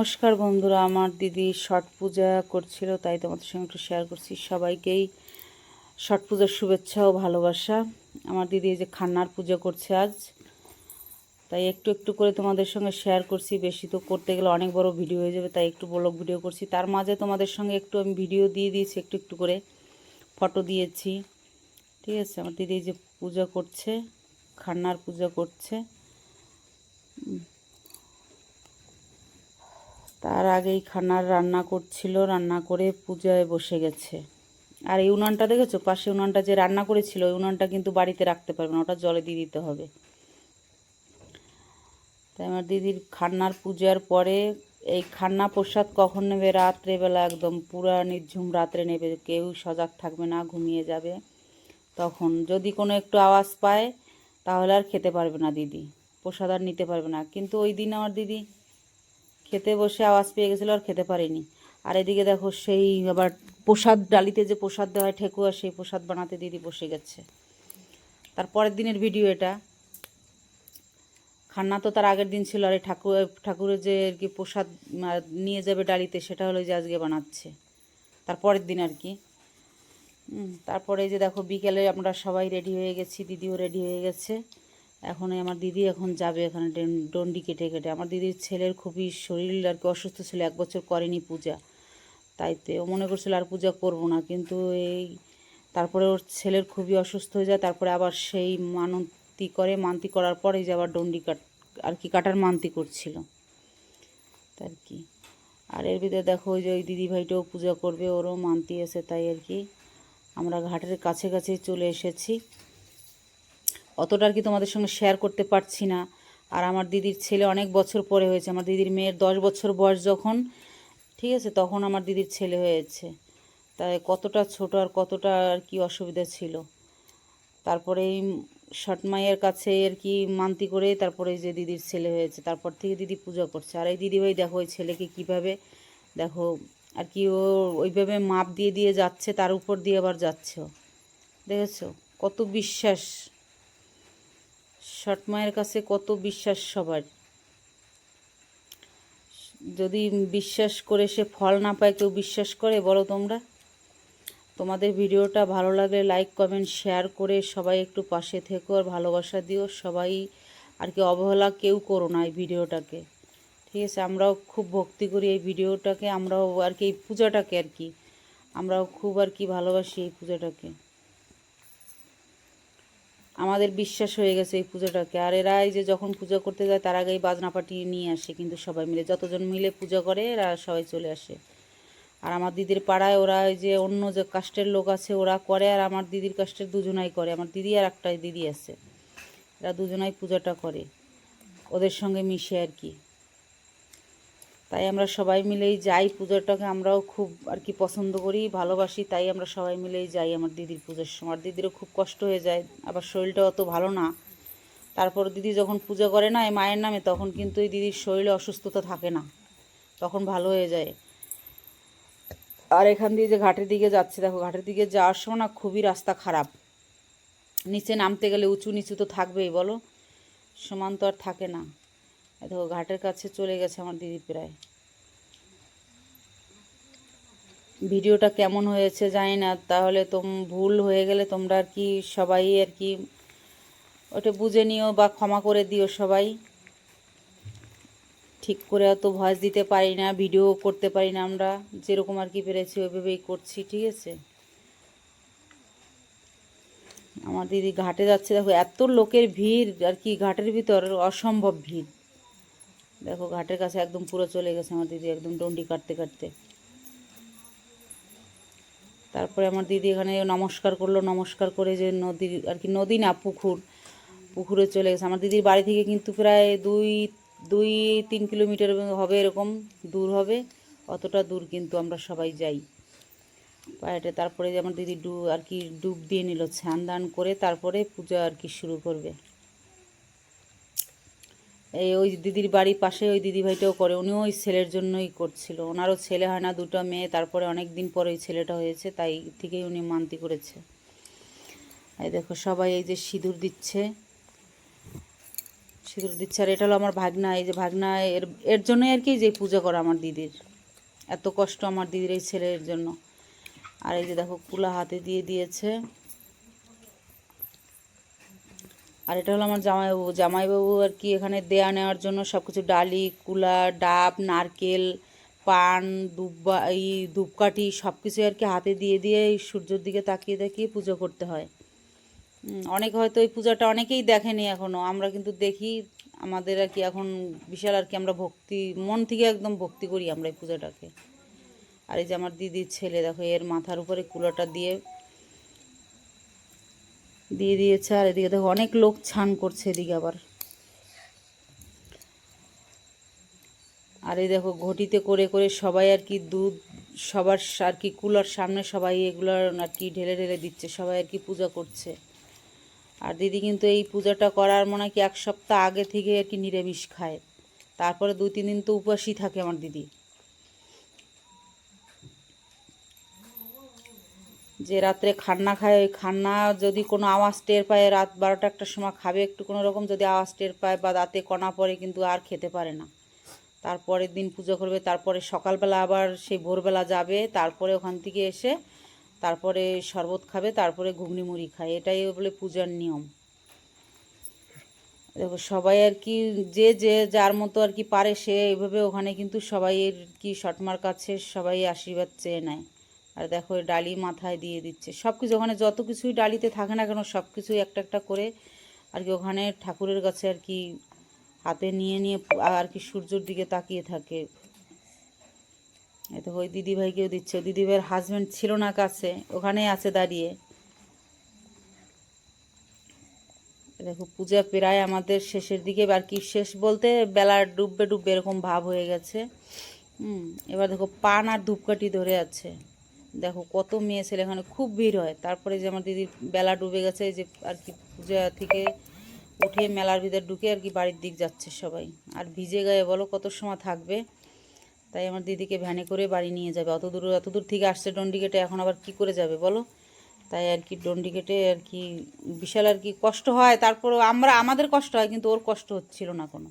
নমস্কার বন্ধুরা, আমার দিদি ছট পূজা করছিল, তাই তোমাদের সঙ্গে একটু শেয়ার করছি। সবাইকেই ছট পূজার শুভেচ্ছা ও ভালোবাসা। আমার দিদি এই যে খান্নার পূজা করছে আজ, তাই একটু একটু করে তোমাদের সঙ্গে শেয়ার করছি। বেশি তো করতে গেলে অনেক বড় ভিডিও হয়ে যাবে, তাই একটু ব্লগ ভিডিও করছি। তার মাঝে তোমাদের সঙ্গে একটু আমি ভিডিও দিয়ে দিয়েছি, একটু একটু করে ফটো দিয়েছি। ঠিক আছে, আমার দিদি এই যে পূজা করছে, খান্নার পূজা করছে। তার আগেই খানার রান্না করছিল, রান্না করে পূজায় বসে গেছে। আর এই উনানটা দেখেছ? পাশে উনানটা যে রান্না করেছিল, ওই উনানটা কিন্তু বাড়িতে রাখতে পারবে না, ওটা জলে দিয়ে দিতে হবে। তাই আমার দিদির খান্নার পূজার পরে এই খান্না প্রসাদ কখন নেবে? রাত্রেবেলা একদম পুরা নির্ঝুম রাত্রে নেবে। কেউ সজাগ থাকবে না, ঘুমিয়ে যাবে। তখন যদি কোনো একটু আওয়াজ পায়, তাহলে আর খেতে পারবে না দিদি। প্রসাদ আর নিতে পারবে না। কিন্তু ওই দিন আমার দিদি খেতে বসে আওয়াজ পেয়ে গেছিল আর খেতে পারিনি। আর এদিকে দেখো সেই আবার প্রসাদ, ডালিতে যে প্রসাদ দেওয়া হয় ঠেকুয়া, সেই প্রসাদ বানাতে দিদি বসে গেছে। তার পরের দিনের ভিডিও এটা। খান্না তো তার আগের দিন ছিল আর এই ঠাকুর, ঠাকুরের যে আর কি প্রসাদ নিয়ে যাবে ডালিতে, সেটা হলো যে আজকে বানাচ্ছে। তার পরের দিন আর কি। তারপরে যে দেখো বিকেলে আমরা সবাই রেডি হয়ে গেছি, দিদিও রেডি হয়ে গেছে। এখন আমার দিদি এখন যাবে এখানে ডেন- ডন্ডি কেটে কেটে। আমার দিদির ছেলের খুবই শরীর আর কি অসুস্থ ছিল, এক বছর করেনি পূজা। তাইতে ও মনে করছিল আর পূজা করব না, কিন্তু এই তারপরে ওর ছেলের খুবই অসুস্থ হয়ে যায়, তারপরে আবার সেই মানতি করে, মানতি করার পরে যে আবার ডন্ডি কাট, আর কি কাটার মানতি করছিল। তার কি। আর এর ভিতরে দেখো ওই যে ওই দিদি ভাইটাও পূজা করবে, ওরও মানতি আছে, তাই আর কি। আমরা ঘাটের কাছে কাছে চলে এসেছি। অতটা আর কি তোমাদের সঙ্গে শেয়ার করতে পারছি না। আর আমার দিদির ছেলে অনেক বছর পরে হয়েছে। আমার দিদির মেয়ের দশ বছর বয়স যখন, ঠিক আছে, তখন আমার দিদির ছেলে হয়েছে। তাই কতটা ছোট আর কতটা আর কি অসুবিধা ছিল। তারপরে এই সটমাইয়ের কাছে আর কি মান্তি করে তারপরে যে দিদির ছেলে হয়েছে, তারপর থেকে দিদি পূজা করছে। আর এই দিদিভাই দেখো ওই ছেলেকে কীভাবে, দেখো, আর কি ও ওইভাবে মাপ দিয়ে দিয়ে যাচ্ছে, তার উপর দিয়ে আবার যাচ্ছে। দেখেছ? কত বিশ্বাস। ছট মায়ের কাছে কত বিশ্বাস সবার? যদি বিশ্বাস করে সে ফল না পায়, কেউ বিশ্বাস করে বলো তোমরা? তোমাদের ভিডিওটা ভালো লাগলে লাইক কমেন্ট শেয়ার করে সবাই একটু পাশে থেকো আর ভালোবাসা দিও। সবাই আর কি অবহেলা কেউ করো না এই ভিডিওটাকে। ঠিক আছে, আমরাও খুব ভক্তি করি এই ভিডিওটাকে, আমরাও আর কি এই পূজাটাকে আর কি। আমরাও খুব আর কি ভালোবাসি এই পূজাটাকে। আমাদের বিশ্বাস হয়ে গেছে এই পুজোটাকে। আর এরা এই যে যখন পুজো করতে যায়, তার আগেই বাজনা পাটিয়ে নিয়ে আসে কিন্তু সবাই মিলে। যতজন মিলে পুজো করে, এরা সবাই চলে আসে। আর আমার দিদির পাড়ায় ওরা ওই যে অন্য যে কাস্টের লোক আছে, ওরা করে, আর আমার দিদির কাস্টের দুজনাই করে। আমার দিদি আর একটা দিদি আছে। এরা দুজনাই পূজাটা করে। ওদের সঙ্গে মিশে আর কি। তাই আমরা সবাই মিলেই যাই পূজাটাকে, আমরাও খুব আর কি পছন্দ করি, ভালোবাসি, তাই আমরা সবাই মিলেই যাই আমার দিদির পুজোর সময়। আর দিদিরও খুব কষ্ট হয়ে যায়, আবার শরীরটা অত ভালো না। তারপর দিদি যখন পূজা করে না এই মায়ের নামে, তখন কিন্তু এই দিদির শরীরে অসুস্থতা থাকে না, তখন ভালো হয়ে যায়। আর এখান দিয়ে যে ঘাটের দিকে যাচ্ছে, দেখো ঘাটের দিকে যাওয়ার সময় না খুবই রাস্তা খারাপ। নিচে নামতে গেলে উঁচু নিচু তো থাকবেই, বলো? সমান তো আর থাকে না। দেখো, ঘাটের কাছে চলে গেছে আমার দিদি প্রায়। ভিডিওটা কেমন হয়েছে জানি না, তাহলে তোম ভুল হয়ে গেলে তোমরা আর কি সবাই আর কি ওটা বুঝে নিও বা ক্ষমা করে দিও সবাই। ঠিক করে অত ভয়েস দিতে পারি না, ভিডিও করতে পারি না আমরা, যেরকম আর কি পেরেছি ওইভাবেই করছি, ঠিক আছে? আমার দিদি ঘাটে যাচ্ছে, দেখো, এত লোকের ভিড় আর কি, ঘাটের ভিতর অসম্ভব ভিড়। দেখো, ঘাটের কাছে একদম পুরো চলে গেছে আমার দিদি, একদম ডন্ডি কাটতে কাটতে। তারপরে আমার দিদি এখানে নমস্কার করল, নমস্কার করে যে নদীর আর কি নদী না, পুকুর, পুকুরে চলে গেছে। আমার দিদির বাড়ি থেকে কিন্তু প্রায় দুই দুই, তিন কিলোমিটার হবে এরকম, দূর হবে, অতটা দূর কিন্তু আমরা সবাই যাই। পায়েটে তারপরে আমার দিদি ডু, আর কি ডুব দিয়ে নিল, স্নান করে তারপরে পূজা আর কি শুরু করবে। এই ওই দিদির বাড়ির পাশে ওই দিদি ভাইটাও করে। উনিও ওই ছেলের জন্যই করছিল। ওনারও ছেলে হয় না, দুটো মেয়ে, তারপরে অনেক দিন পরে ওই ছেলেটা হয়েছে, তাই থেকেই উনি মান্তি করেছে। এই দেখো, সবাই এই যে সিঁদুর দিচ্ছে। সিঁদুর দিচ্ছে, আর এটা হলো আমার ভাগনা। এই যে ভাগনা, এর এর জন্যই আর কি যে পূজা করা আমার দিদির। এত কষ্ট আমার দিদির এই ছেলের জন্য। আর এই যে দেখো, কুলা হাতে দিয়ে দিয়েছে। আর এটা হলো আমার জামাইবাবু। জামাইবাবু আর কি এখানে দেয়া নেওয়ার জন্য সব কিছু ডালি, কুলা, ডাব, নারকেল, পান, দুব্বা, এই ধূপকাঠি সব কিছু আর কি হাতে দিয়ে দিয়ে এই সূর্যের দিকে তাকিয়ে তাকিয়ে পুজো করতে হয়। অনেক হয়তো এই পূজাটা অনেকেই দেখেনি এখনও আমরা কিন্তু দেখি, আমাদের আর কি এখন বিশাল আর কি আমরা ভক্তি, মন থেকে একদম ভক্তি করি আমরা এই পূজাটাকে। আর এই যে আমার দিদির ছেলে, দেখো, এর মাথার উপরে কুলাটা দিয়ে দিয়ে দিয়েছে, আর এদিকে দেখো অনেক লোক ছান করছে এদিকে আবার। আর এই দেখো ঘটিতে করে করে সবাই আর কি দুধ, সবার আর কি কুলার সামনে সবাই এগুলো আর কি ঢেলে ঢেলে দিচ্ছে, সবাই আর কি পূজা করছে। আর দিদি কিন্তু এই পূজাটা করার মনে হয় কি এক সপ্তাহ আগে থেকে আর কি নিরামিষ খায়। তারপরে দুই, তিন দিন তো উপবাসই থাকে আমার দিদি। যে রাত্রে খান্না খায়, ওই খান্না যদি কোনো আওয়াজ টের পায়, রাত বারোটা একটার সময় খাবে, একটু কোনো রকম যদি আওয়াজ টের পায় বা দাঁতে কণা পড়ে কিন্তু আর খেতে পারে না। তারপরের দিন পুজো করবে, তারপরে সকালবেলা আবার সেই ভোরবেলা যাবে, তারপরে ওখান থেকে এসে তারপরে শরবত খাবে, তারপরে ঘুগনি মুড়ি খায়। এটাই বলে পূজার নিয়ম। দেখো, সবাই আর কি, যে যে যার মতো আর কি পারে, সে এইভাবে ওখানে কিন্তু সবাই এর কি শটমার কাছে সবাই আশীর্বাদ চেয়ে নেয়। আর দেখো ডালি মাথায় দিয়ে দিচ্ছে। সব কিছু ওখানে যত কিছুই ডালিতে থাকে না কেন সব কিছুই একটা একটা করে আর কি ওখানে ঠাকুরের কাছে আর কি হাতে নিয়ে নিয়ে আর কি সূর্যর দিকে তাকিয়ে থাকে। এই তো ওই দিদিভাইকেও দিচ্ছে। দিদিভাইয়ের হাজব্যান্ড ছিল না কাছে, ওখানেই আছে দাঁড়িয়ে। দেখো, পূজা প্রায় আমাদের শেষের দিকে আর কি শেষ বলতে বেলা ডুববে ডুববে এরকম ভাব হয়ে গেছে। হুম, এবার দেখো পান আর ধূপকাঠি ধরে আছে। দেখো, কত মেয়ে ছেলে এখানে, খুব ভিড় হয়। তারপরে যে আমার দিদির বেলা ডুবে গেছে, যে আর কি পূজা থেকে উঠে মেলার ভিতর ঢুকে আর কি বাড়ির দিক যাচ্ছে সবাই। আর ভিজে গায়ে বলো কত সময় থাকবে? তাই আমার দিদিকে ভ্যানে করে বাড়ি নিয়ে যাবে। অত দূর অত দূর থেকে আসছে ডন্ডিকেটে, এখন আবার কি করে যাবে বলো? তাই আর কি ডন্ডিকেটে আর কি বিশাল আর কি কষ্ট হয়। তারপর আমরা, আমাদের কষ্ট হয়, কিন্তু ওর কষ্ট হচ্ছিল না কোনো।